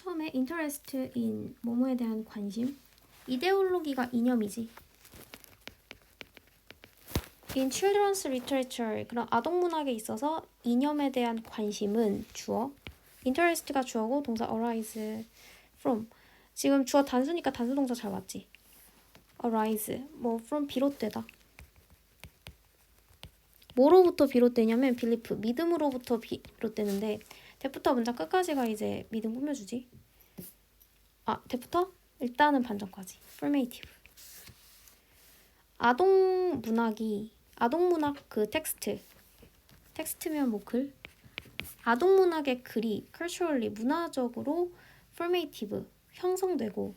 처음에 interest in 뭐뭐에 대한 관심. 이데올로기가 이념이지. In children's literature 그런 아동 문학에 있어서 이념에 대한 관심은 주어. interest가 주어고 동사 arise from. 지금 주어 단수니까 단수 동사 잘 맞지? arise 뭐 from 비롯되다. 뭐로부터 비롯되냐면 belief 믿음으로부터 비- 비롯되는데 대부터 문장 끝까지가 이제 믿음 꾸며주지. 아 대부터 일단은 반전까지 formative. 아동 문학이 아동 문학 그 텍스트 텍스트면 뭐 글. 아동 문학의 글이 culturally 문화적으로 formative 형성되고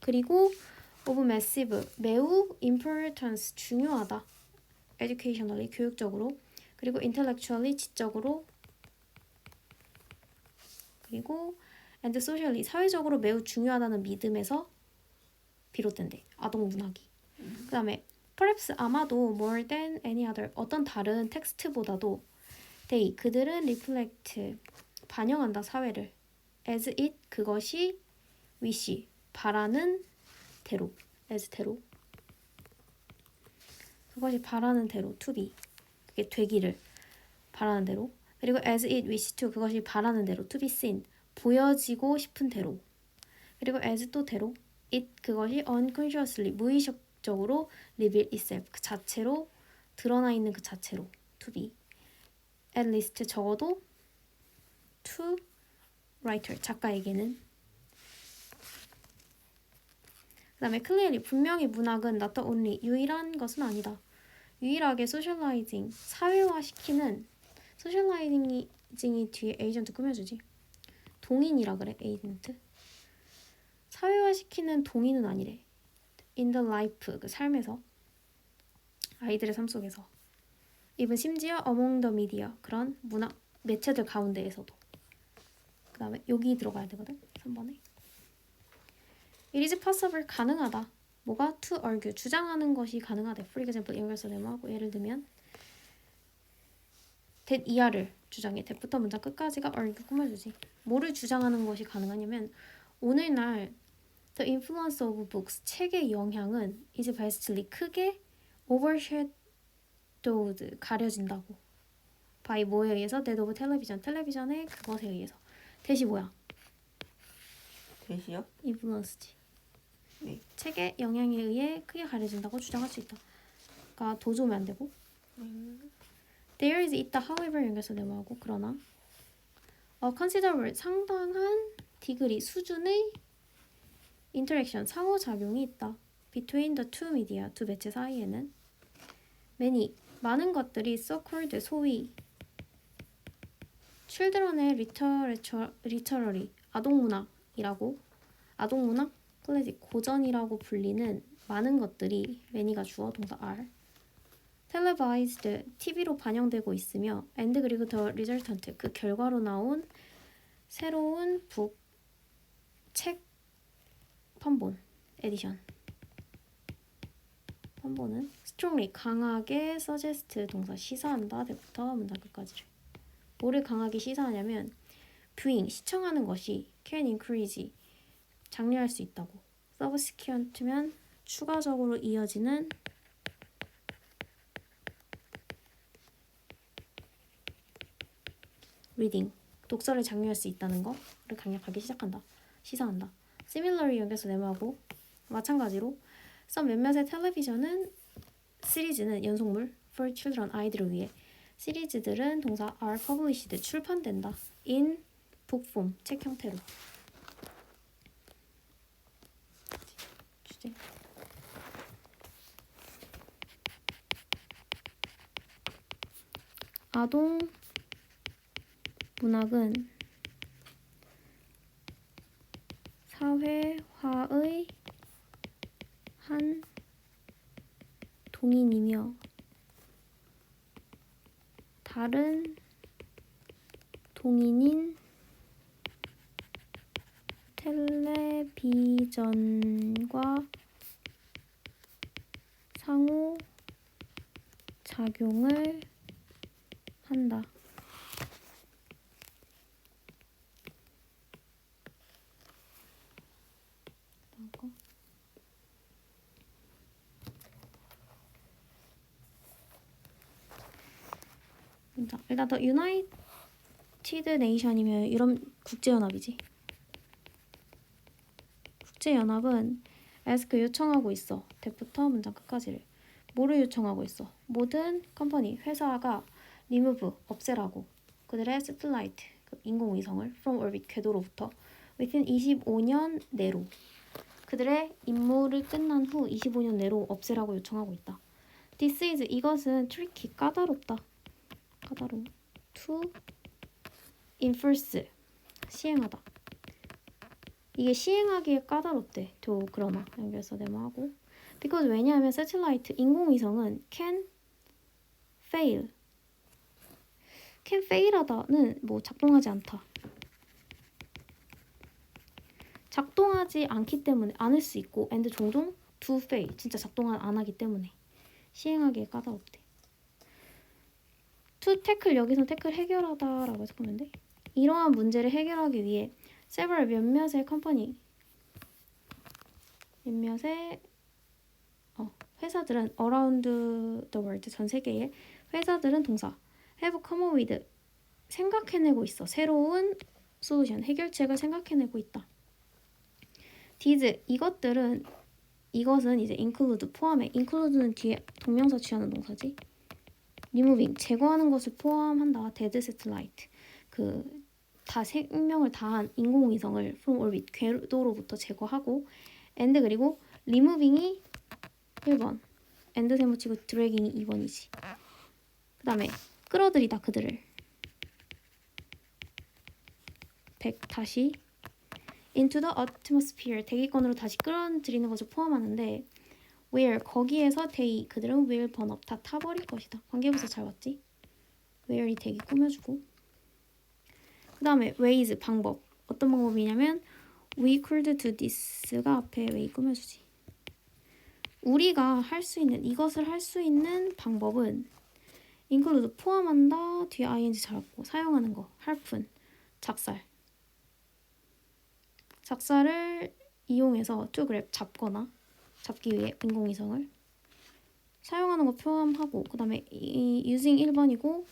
그리고 of massive 매우 importance 중요하다. Educationally 교육적으로 그리고 intellectually 지적으로 그리고 and socially 사회적으로 매우 중요하다는 믿음에서 비롯된대 아동 문학이 그다음에 perhaps 아마도 more than any other 어떤 다른 텍스트보다도 they 그들은 reflect 반영한다 사회를 as it 그것이 wish 바라는 대로 as 대로 그것이 바라는 대로 to be 그게 되기를 바라는 대로. 그리고 as it wish to 그것이 바라는 대로 to be seen 보여지고 싶은 대로. 그리고 as 또 대로 it 그것이 unconsciously 무의식적으로 reveal itself 그 자체로 드러나 있는 그 자체로 to be. At least 적어도 to writer 작가에게는. 그 다음에 clearly 분명히 문학은 not the only 유일한 것은 아니다. 유일하게 socializing 사회화시키는 socializing이 뒤에 에이전트 꾸며주지. 동인이라 그래 에이전트. 사회화시키는 동인은 아니래. in the life 그 삶에서 아이들의 삶 속에서 even 심지어 among the media 그런 문학 매체들 가운데에서도 그 다음에 여기 들어가야 되거든 3번에 It is possible 가능하다. 뭐가 to argue 주장하는 것이 가능하다. For example 연결서 네모하고 예를 들면 that 이하를 주장해. that부터 문장 끝까지가 argue 꾸며주지. 뭐를 주장하는 것이 가능하냐면 오늘날 the influence of books 책의 영향은 is vastly 크게 overshadowed 가려진다고. by 뭐에 의해서 that of television 텔레비전의 그것에 의해서. 대시 뭐야? 대시요? influence지. 네. 책의 영향에 의해 크게 가려진다고 주장할 수 있다. 그러니까 도저면 안 되고. There is 있다. However 연결서 네모하고 그러나 어 considerable 상당한 디그리 수준의 interaction 상호작용이 있다. Between the two media 두 매체 사이에는 many 많은 것들이 so-called 소위 children의 literature, literary 아동문학이라고 아동문학 클래식 고전이라고 불리는 많은 것들이 many가 주어 동사 are televised TV로 반영되고 있으며 and 그리고 the resultant 그 결과로 나온 새로운 북 책 판본 에디션 판본은 strongly 강하게 suggest 동사 시사한다. 대부터 문장 끝까지를. 뭐를 강하게 시사하냐면 viewing 시청하는 것이 can increase 장려할 수 있다고. subsequent면 추가적으로 이어지는 reading 독서를 장려할 수 있다는 거를 강력하게 시작한다. 시사한다. similarly 여기서 네모하고 마찬가지로 some 몇몇의 텔레비전은 시리즈는 연속물 for children 아이들을 위해 시리즈들은 동사 are published 출판된다. in form 책 형태로. 주제. 아동 문학은 사회화의 한 동인이며 다른 동인인 텔레비전과 상호 작용을 한다. 라고 일단 더 유나이티드 네이션이면 이런 국제연합이지. 국제연합은 에스크 요청하고 있어. 대부터 문장 끝까지를. 뭐를 요청하고 있어? 모든 컴퍼니, 회사가 리무브 없애라고 그들의 세틀라이트 그 인공위성을 from orbit 궤도로부터 within 25년 내로 그들의 임무를 끝난 후 25년 내로 없애라고 요청하고 있다. This is 이것은 tricky 까다롭다. 까다로워. To enforce 시행하다. 이게 시행하기에 까다롭대. to 그러나 연결해서 데모하고 because 왜냐하면 세틀라이트 인공위성은 can fail can fail하다는 뭐 작동하지 않다. 작동하지 않기 때문에 않을 수 있고 and 종종 do fail 진짜 작동 안 하기 때문에 시행하기에 까다롭대. to tackle 여기서 tackle 해결하다라고 돼. 이러한 문제를 해결하기 위해 several 몇몇의 컴퍼니 몇몇의 어, 회사들은 around the world 전 세계의 회사들은 동사 have come up with 생각해내고 있어 새로운 솔루션 해결책을 생각해내고 있다. these 이것들은 이것은 이제 include 포함해 include는 뒤에 동명사 취하는 동사지. removing 제거하는 것을 포함한다. dead satellite 그 다 생명을 다한 인공위성을 from orbit 궤도로부터 제거하고 and 그리고 removing이 1번 and 세모치고 dragging이 2번이지. 그 다음에 끌어들이다 그들을 100 다시 into the atmosphere 대기권으로 다시 끌어들이는 것을 포함하는데 where 거기에서 they 그들은 will burn up 다 타버릴 것이다. 관계부사 잘 왔지? where이 대기 꾸며주고 그 다음에 ways 방법 어떤 방법이냐면 we could do this가 앞에 way 꾸며주지. 우리가 할 수 있는 이것을 할 수 있는 방법은 include 포함한다? 뒤에 ing 잡고 사용하는 거. 할푼. 작살. 작살을 이용해서 grab 잡거나 잡기 위해 인공위성을 사용하는 거 포함하고 그 다음에 using 1번이고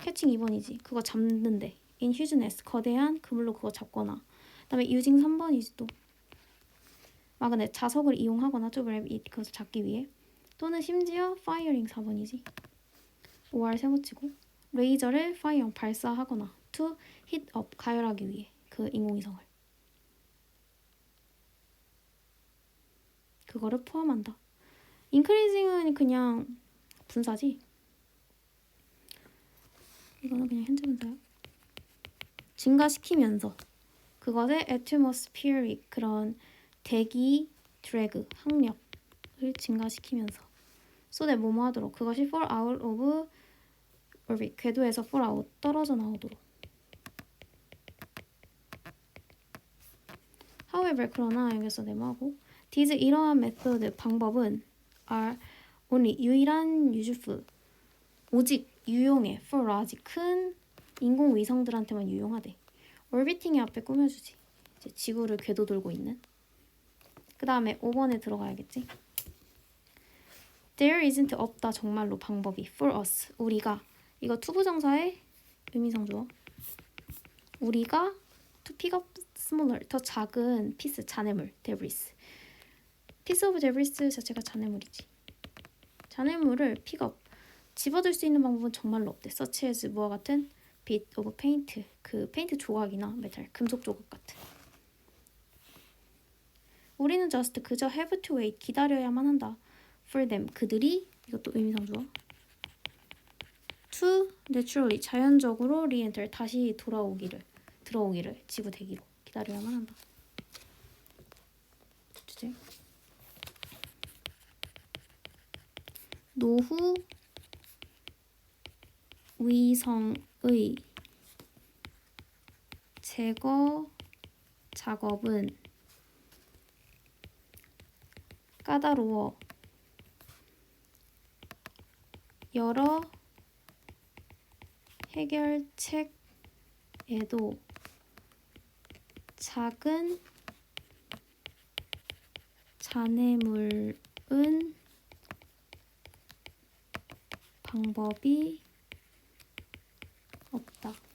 catching 2번이지. 그거 잡는데 in huge nest 거대한 그물로 그거 잡거나. 그 다음에 using 3번이지 또. 마그넷 자석을 이용하거나 it 그것을 잡기 위해. 또는 심지어 firing 4번이지 5알 세모치고 레이저를 파이어 발사하거나 to up 가열하기 위해 그 인공위성을 그거를 포함한다. increasing은 그냥 분사지. 이거는 그냥 현재 분사야. 증가시키면서 그것의 atmospheric 그런 대기 드래그 항력을 증가시키면서 so that 뭐뭐 하도록 그것이 fall out of orbit 궤도에서 out 떨어져 나오도록. However 그러나 여기서 네모하고 these 이러한 메소드 방법은 are only 유일한 useful 오직 유용해. for large 큰 인공위성들한테만 유용하대. orbiting이 앞에 꾸며주지. 이제 지구를 궤도 돌고 있는. 그 다음에 5번에 들어가야겠지? There isn't 없다 정말로 방법이 for us 우리가 이거 투부정사의 의미상 주어. 우리가 to pick up smaller 더 작은 피스 잔해물 debris. piece of debris 자체가 잔해물이지. 잔해물을 픽업 집어들 수 있는 방법은 정말로 없대. such as 뭐와 같은 bit of paint 그 페인트 조각이나 메탈 금속 조각 같은. 우리는 just 그저 have to wait 기다려야만 한다. for them. 그들이 이것도 의미상 주어 to naturally 자연적으로 re-enter 다시 돌아오기를 들어오기를 지구 대기로 기다려야만 한다. 주제 노후 위성의 제거 작업은 까다로워 여러 해결책에도 작은 잔해물은 방법이 없다.